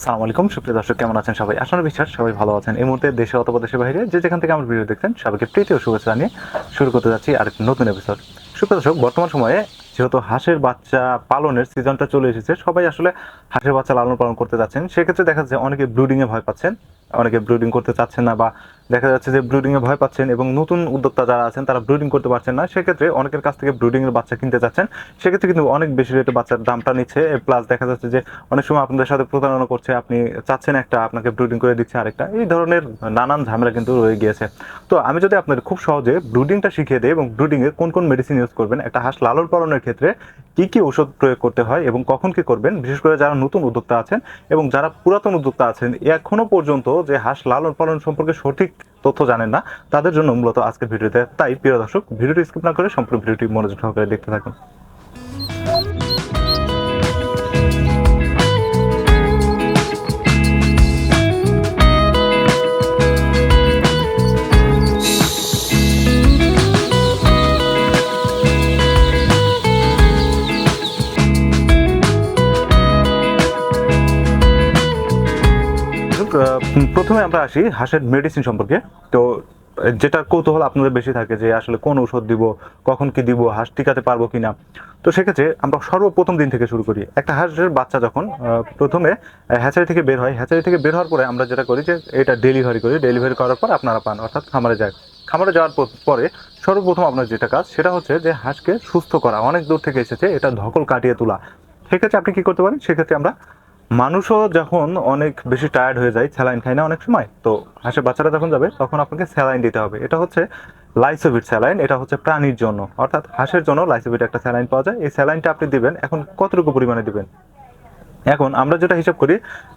আসসালামু আলাইকুম, সুপ্রিয় দর্শক, কেমন আছেন সবাই? আসলে বিশ্বাস সবাই ভালো আছেন। এই মুহূর্তে দেশে অথবা দেশের বাইরে যে যেখান থেকে আমার ভিডিও দেখছেন, সবাইকে প্রীতি ও শুভেচ্ছা জানিয়ে শুরু করতে যাচ্ছি আরেক নতুন এপিসোড সুপ্রিয় দর্শক, বর্তমান সময়ে যেহেতু হাঁসের বাচ্চা পালনের সিজনটা চলে এসেছে, সবাই আসলে হাঁসের বাচ্চা লালন পালন করতে যাচ্ছেন। সেক্ষেত্রে দেখা যাচ্ছে অনেকে ব্রুডিংয়ে ভয় পাচ্ছেন, অনেকে ব্রুডিং করতে চাচ্ছেন না বা দেখা যাচ্ছে যে ব্রুডিংয়ে ভয় পাচ্ছেন এবং নতুন উদ্যোক্তা যারা আছেন তারা ব্রুডিং করতে পারছেন না। সেক্ষেত্রে অনেকের কাছ থেকে ব্রুডিংয়ের বাচ্চা কিনতে চাচ্ছেন সেক্ষেত্রে কিন্তু অনেক বেশি রেটে বাচ্চার দামটা নিচ্ছে। প্লাস দেখা যাচ্ছে যে অনেক সময় আপনাদের সাথে প্রতারণা করছে, আপনি চাচ্ছেন একটা, আপনাকে ব্রুডিং করে দিচ্ছে আরেকটা। এই ধরনের নানান ঝামেলা কিন্তু রয়ে গিয়েছে। তো আমি যদি আপনাদের খুব সহজে ব্রুডিংটা শিখিয়ে দিই এবং ব্রুডিংয়ে কোন কোন মেডিসিন ইউজ করবেন, একটা হাঁস লালন পালনের ক্ষেত্রে কি কি ওষুধ প্রয়োগ করতে হয় এবং কখন কি করবেন? বিশেষ করে যারা নতুন উদ্যোক্তা আছেন এবং যারা পুরাতন উদ্যোক্তা আছেন এখনও পর্যন্ত যে হাঁস লালন পালন সম্পর্কে সঠিক তথ্য জানেন না, তাদের জন্য মূলত আজকের ভিডিওতে তাই। প্রিয় দর্শক, ভিডিওটি স্কিপ না করে সম্পূর্ণ ভিডিওটি মনোযোগ সহকারে দেখতে থাকুন। প্রথমে আমরা আসি হাঁসের মেডিসিন সম্পর্কে। তো, যেটার কৌতূহল আপনাদের বেশি থাকে যে আসলে কোন ওষুধ দিব, কখন কি দিব, হাঁস টিকাতে পারব কিনা। তো সেক্ষেত্রে আমরা সর্বপ্রথম দিন থেকে শুরু করি। একটা হাঁসের বাচ্চা যখন প্রথমে হ্যাচারি থেকে বের হয় হ্যাচারি থেকে বের হওয়ার পরে আমরা যেটা করি যে এটা ডেলিভারি করি। ডেলিভারি করার পর আপনারা পান, অর্থাৎ খামারে যায়। খামারে যাওয়ার পরে সর্বপ্রথম আপনার যেটা কাজ, সেটা হচ্ছে যে হাঁসকে সুস্থ করা। অনেক দূর থেকে এসেছে, এটা ধকল কাটিয়ে তোলা। সেক্ষেত্রে আপনি কি করতে পারেন? সেক্ষেত্রে আমরা মানুষও যখন অনেক বেশি টায়ার্ড হয়ে যায়, স্যালাইন খায় না অনেক সময়, তো হাঁসের বাচ্চারা যখন যাবে, তখন আপনাকে স্যালাইন দিতে হবে। এটা হচ্ছে লাইসোভিট স্যালাইন, এটা হচ্ছে প্রাণীর জন্য। অর্থাৎ হাঁসের জন্য লাইসোভিট একটা স্যালাইন পাওয়া যায়। এই স্যালাইনটা আপনি দিবেন, এখন কতটুকু পরিমাণে দিবেন? এখন আমরা যেটা হিসাব করি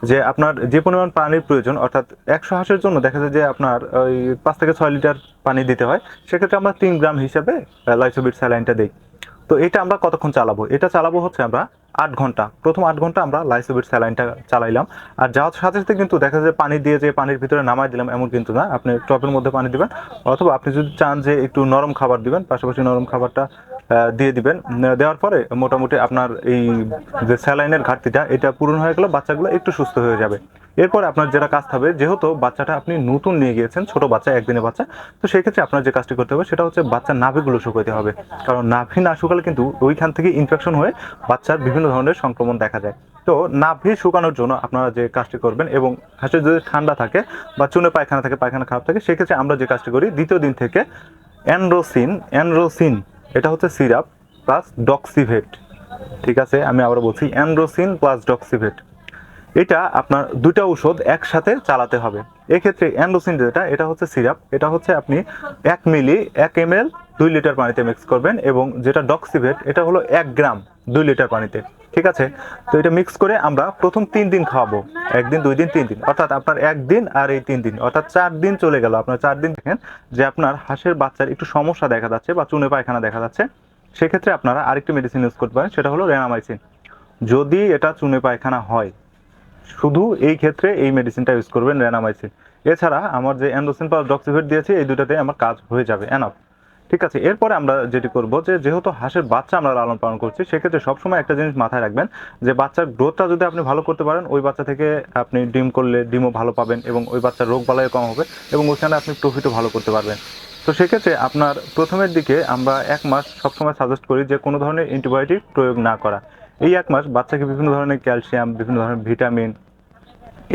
যে আপনার যে পরিমাণ পানির প্রয়োজন, অর্থাৎ একশো হাঁসের জন্য দেখা যায় যে আপনার ওই পাঁচ থেকে ছয় লিটার পানি দিতে হয়, সেক্ষেত্রে আমরা তিন গ্রাম হিসাবে লাইসোবিট স্যালাইনটা দিই। তো এটা আমরা কতক্ষণ চালাবো? এটা চালাবো হচ্ছে আমরা আট ঘণ্টা। প্রথম আট ঘণ্টা আমরা লাইসোবিট স্যালাইনটা চালাইলাম। আর যাওয়ার সাথে সাথে কিন্তু দেখা যায় পানি দিয়ে যে পানির ভিতরে নামাই দিলাম, এমন কিন্তু না। আপনি টপের মধ্যে পানি দিবেন। অথবা আপনি যদি চান যে একটু নরম খাবার দিবেন, পাশাপাশি নরম খাবারটা দিয়ে দিবেন। দেওয়ার পরে মোটামুটি আপনার এই যে স্যালাইনের ঘাটতিটা এটা পূরণ হয়ে গেলে বাচ্চাগুলো একটু সুস্থ হয়ে যাবে। এরপরে আপনার যেটা কাজ হবে যেহেতু বাচ্চাটা আপনি নতুন নিয়ে গিয়েছেন ছোট বাচ্চা একদিনের বাচ্চা তো সেই ক্ষেত্রে আপনার যে কাজটি করতে হবে সেটা হচ্ছে বাচ্চার নাভিগুলো শুকাতে হবে। কারণ নাভি না শুকালে কিন্তু ওইখান থেকে ইনফেকশন হয়ে বাচ্চার বিভিন্ন ধরনের সংক্রমণ দেখা যায়। তো নাভি শুকানোর জন্য আপনারা যে কাজটি করবেন এবং হাঁসের যদি ঠান্ডা থাকে বা চুনে পায়খানা থাকে পায়খানা খারাপ থাকে সেক্ষেত্রে আমরা যে কাজটি করি দ্বিতীয় দিন থেকে অ্যানরোসিন অ্যানরোসিন এটা হচ্ছে সিরাপ প্লাস ডক্সিভেট ঠিক আছে, আমি আবার বলছি অ্যান্ড্রোসিন প্লাস ডক্সিভেট এটা আপনার দুটা ঔষধ একসাথে চালাতে হবে। এক্ষেত্রে অ্যান্ড্রোসিন যেটা, এটা হচ্ছে সিরাপ। এটা হচ্ছে আপনি এক মিলি, এক এম দুই লিটার পানিতে মিক্স করবেন এবং যেটা ডক্সিভেট এটা হলো এক গ্রাম, দুই লিটার পানিতে। ঠিক আছে? তো এটা মিক্স করে আমরা প্রথম তিন দিন খাওয়াবো। একদিন, দুই দিন, তিন দিন। অর্থাৎ আপনার একদিন আর এই তিন দিন। অর্থাৎ চার দিন চলে গেল। আপনার চার দিন দেখেন যে আপনার হাঁসের বাচ্চার একটু সমস্যা দেখা যাচ্ছে বা চুনে পায়খানা দেখা যাচ্ছে। সেক্ষেত্রে আপনারা আরেকটি মেডিসিন ইউজ করতে পারেন, সেটা হলো রেনামাইসিন যদি এটা চুনে পায়খানা হয়, শুধু এই ক্ষেত্রে এই মেডিসিনটা ইউজ করবেন রেনামাইসিন এছাড়া আমার যে অ্যান্ডোসিন প্লাস ডক্সিভেট দিয়েছি, এই দুটাতে আমার কাজ হয়ে যাবে। এনাফ ঠিক আছে, এরপরে আমরা যেটি করব যে, যেহেতু হাঁসের বাচ্চা আমরা লালন পালন করছি, সেক্ষেত্রে সবসময় একটা জিনিস মাথায় রাখবেন যে, বাচ্চার গ্রোথটা যদি আপনি ভালো করতে পারেন, ওই বাচ্চা থেকে আপনি ডিম করলে ডিমও ভালো পাবেন এবং ওই বাচ্চার রোগ বালাই কম হবে এবং ওইখানে আপনি প্রফিটও ভালো করতে পারবেন। তো সেক্ষেত্রে আপনার প্রথমের দিকে আমরা এক মাস সবসময় সাজেস্ট করি যে, কোনো ধরনের অ্যান্টিবায়োটিক প্রয়োগ না করা। এই এক মাস বাচ্চাকে বিভিন্ন ধরনের ক্যালসিয়াম বিভিন্ন ধরনের ভিটামিন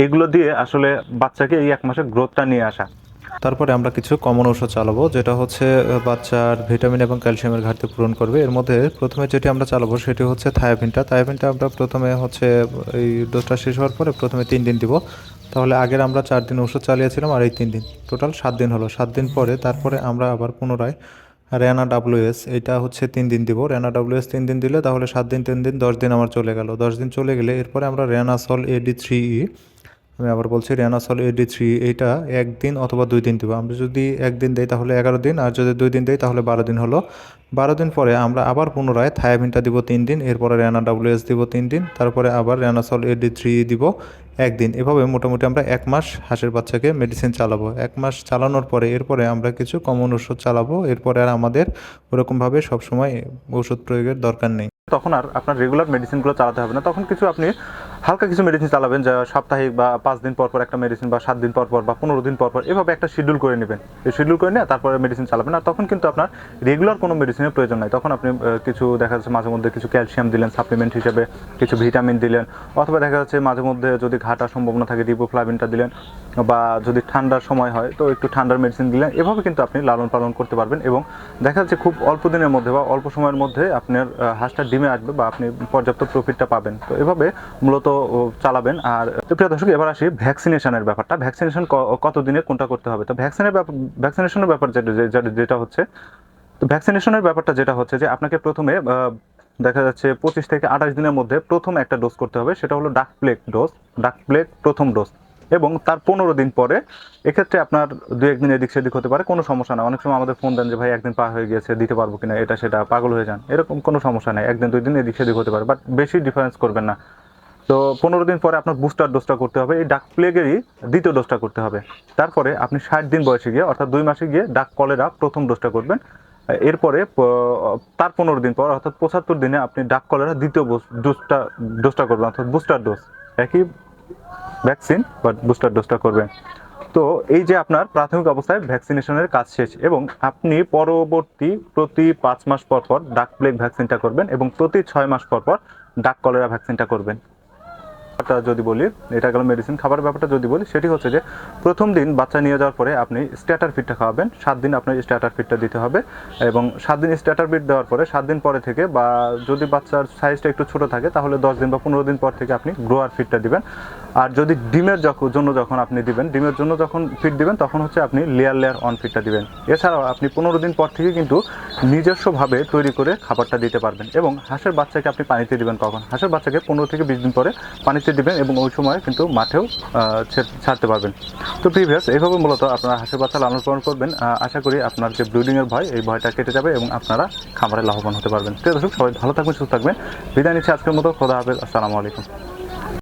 এগুলো দিয়ে আসলে বাচ্চাকে এই এক মাসের গ্রোথটা নিয়ে আসা। তারপরে আমরা কিছু কমন ওষুধ চালাবো, যেটা হচ্ছে বাচ্চার ভিটামিন এবং ক্যালসিয়ামের ঘাটতি পূরণ করবে। এর মধ্যে প্রথমে যেটি আমরা চালাবো, সেটি হচ্ছে থায়াবিনটা। থায়াবিনটা আমরা প্রথমে হচ্ছে, এই ডোজটা শেষ হওয়ার পরে প্রথমে তিন দিন দিব। তাহলে আগের আমরা চার দিন ওষুধ চালিয়েছিলাম, আর এই তিন দিন। টোটাল সাত দিন হলো। সাত দিন পরে তারপরে আমরা আবার পুনরায় র্যানা ডাব্লিউএস এটা হচ্ছে তিন দিন দিব। র্যানা ডাব্লিউএস তিন দিন দিলে তাহলে সাত দিন, তিন দিন, দশ দিন আমার চলে গেল। দশ দিন চলে গেলে এরপরে আমরা র্যানাসল এডি থ্রি ই আমি আবার বলছি রেনাসল এডি থ্রি এইটা একদিন অথবা দুই দিন দেবো। আমরা যদি একদিন দেই তাহলে এগারো দিন, আর যদি দুই দিন দেই তাহলে বারো দিন হলো। বারো দিন পরে আমরা আবার পুনরায় থায়াবিনটা দিব তিন দিন, এরপরে রেনা ডাব্লিউএস দিব তিন দিন, তারপরে আবার রেনাসল এডি থ্রি দিব একদিন। এভাবে মোটামুটি আমরা এক মাস হাঁসের বাচ্চাকে মেডিসিন চালাবো। এক মাস চালানোর পরে এরপরে আমরা কিছু কমন ওষুধ চালাবো। এরপরে আর আমাদের ওরকমভাবে সবসময় ওষুধ প্রয়োগের দরকার নেই। তখন আর আপনার রেগুলার মেডিসিনগুলো চালাতে হবে না। তখন কিছু আপনি হালকা কিছু মেডিসিন চালাবেন, যা সাপ্তাহিক বা পাঁচ দিন পর পর একটা মেডিসিন বা সাত দিন পর পর বা পনেরো দিন পর পর এভাবে একটা শিডিউল করে নেবেন। এই শিডিউল করে নিয়ে তারপরে মেডিসিন চালাবেন। আর তখন কিন্তু আপনার রেগুলার কোনো মেডিসিনের প্রয়োজন নাই। তখন আপনি কিছু দেখা যাচ্ছে মাঝে মধ্যে কিছু ক্যালসিয়াম দিলেন সাপ্লিমেন্ট হিসেবে কিছু ভিটামিন দিলেন, অথবা দেখা যাচ্ছে মাঝে মধ্যে যদি ঘাটার সম্ভাবনা থাকে রিবোফ্লাভিনটা দিলেন, বা যদি ঠান্ডার সময় হয়, তো একটু ঠান্ডার মেডিসিন দিলেন। এভাবে কিন্তু আপনি লালন পালন করতে পারবেন এবং দেখা যাচ্ছে খুব অল্প দিনের মধ্যে বা অল্প সময়ের মধ্যে আপনার হাঁসটা ডিমে আসবে বা আপনি পর্যাপ্ত প্রফিটটা পাবেন। তো এভাবে মূলত চালাবেন। আর, তো প্রিয় দর্শক, এবার আসি ভ্যাকসিনেশনের ব্যাপারটা। ভ্যাকসিনেশন কত দিনে কোনটা করতে হবে? তো ভ্যাকসিনের ভ্যাকসিনেশনের ব্যাপার যেটা যেটা- হচ্ছে, তো ভ্যাকসিনেশনের ব্যাপারটা যেটা হচ্ছে যে, আপনাকে প্রথমে দেখা যাচ্ছে পঁচিশ থেকে আঠাশ দিনের মধ্যে প্রথম একটা ডোজ করতে হবে। সেটা হলো duck plague dose duck plague প্রথম ডোজ এবং তার পনেরো দিন পরে এক্ষেত্রে আপনার দু একদিন এদিক সেদিক হতে পারে, কোনো সমস্যা না অনেক সময় আমাদের ফোন দেন যে, ভাই, একদিন পার হয়ে গিয়েছে, দিতে পারব কিনা? এটা, সেটা, পাগল হয়ে যান। এরকম কোনো সমস্যা নেই। একদিন, দুই দিন এদিক সেদিক হতে পারে। বাট বেশি ডিফারেন্স করবেন না। তো পনেরো দিন পরে আপনার বুস্টার ডোজটা করতে হবে। এই ডাক প্লেগেরই দ্বিতীয় ডোজটা করতে হবে। তারপরে আপনি ষাট দিন বয়সে গিয়ে, অর্থাৎ দুই মাসে গিয়ে ডাক কলেরা প্রথম ডোজটা করবেন। এরপরে তার পনেরো দিন পর, অর্থাৎ পঁচাত্তর দিনে আপনি ডাক কলেরা দ্বিতীয় ডোজটা ডোজটা করবেন, অর্থাৎ বুস্টার ডোজ একই ভ্যাকসিন বাট বুস্টার ডোজটা করবেন। তো এই যে আপনার প্রাথমিক অবস্থায় ভ্যাকসিনেশনের কাজ শেষ, এবং আপনি পরবর্তী প্রতি পাঁচ মাস পর পর ডাক প্লেগ ভ্যাকসিনটা করবেন, এবং প্রতি ছয় মাস পর পর ডাক কলেরা ভ্যাকসিনটা করবেন। ব্যাপারটা যদি বলি, এটা গেল মেডিসিন খাবারের ব্যাপারটা যদি বলি, সেটি হচ্ছে যে প্রথম দিন বাচ্চা নিয়ে যাওয়ার পরে আপনি স্ট্যাটার ফিডটা খাওয়াবেন। সাত দিন আপনার স্ট্যাটার ফিডটা দিতে হবে এবং সাত দিন স্ট্যাটার ফিড দেওয়ার পরে সাত দিন পরে থেকে বা যদি বাচ্চার সাইজটা একটু ছোট থাকে, তাহলে দশ দিন বা পনেরো দিন পর থেকে আপনি গ্রোয়ার ফিডটা দিবেন। আর যদি ডিমের জন্য যখন আপনি দিবেন, ডিমের জন্য যখন ফিড দিবেন, তখন হচ্ছে আপনি লেয়ার লেয়ার অন ফিডটা দিবেন। এছাড়াও আপনি পনেরো দিন পর থেকে কিন্তু নিজস্বভাবে তৈরি করে খাবারটা দিতে পারবেন এবং হাঁসের বাচ্চাকে আপনি পানিতে দিবেন কখন? হাঁসের বাচ্চাকে পনেরো থেকে বিশ দিন পরে পানিতে দিবেন এবং ওই সময় কিন্তু মাঠেও ছাড়তে পারবেন। তো প্রিভিয়াস এইভাবে মূলত আপনারা হাঁসের বাচ্চা লালন পালন করবেন। আশা করি আপনার যে ব্লিডিংয়ের ভয়, এই ভয়টা কেটে যাবে এবং আপনারা খামারে লাভবান হতে পারবেন। প্রিয় দর্শক, সবাই ভালো থাকবেন, সুস্থ থাকবেন। বিদায় নিচ্ছি আজকের মতো। খোদা হাফেজ। আসসালামু আলাইকুম।